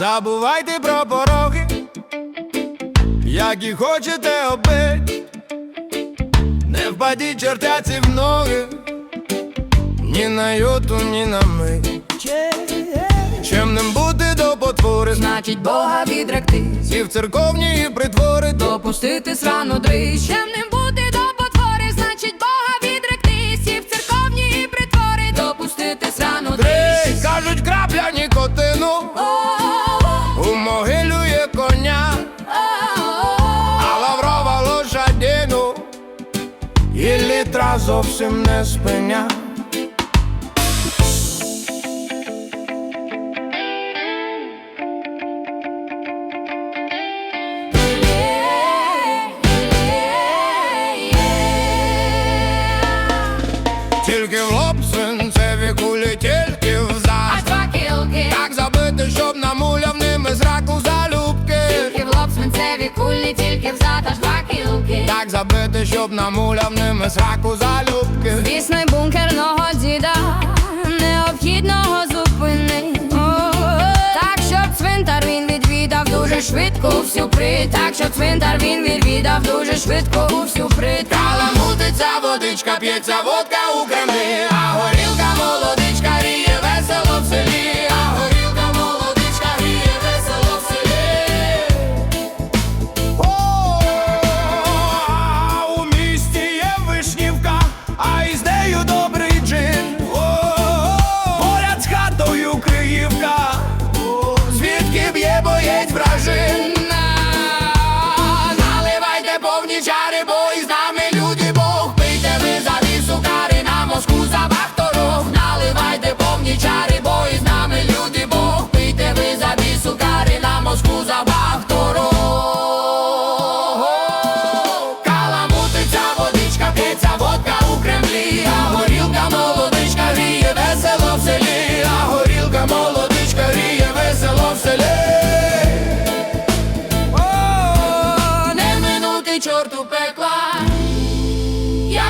Забувайте про пороги, які хочете обить. Не впадіть чертяці в ноги, ні на йоту, ні на мить. Чим не бути до потвори, Значить Бога відректись, і в церковні і притвори, допустити срану дрищ. Чим і літра зовсім не спиня. Тільки в лоб Так забити, щоб намуляв ними сраку залюбки. Звісно, й бункерного діда необхідного зупини. Так, щоб цвинтар він відвідав дуже швидко всю прит. Так, щоб цвинтар він відвідав дуже швидко всю прит. Каламутиться водичка, п'ється водка у Кремлі, вражин. Наливайте повні чари, бо із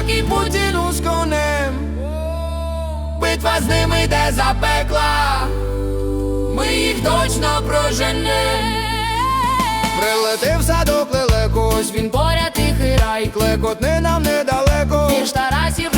і Путіну з конем. Битва з ними йде за пекла, ми їх точно проженем. Прилетив садок лелекось, він поряд тихий рай, клекотни нам недалеко. Між Тарасів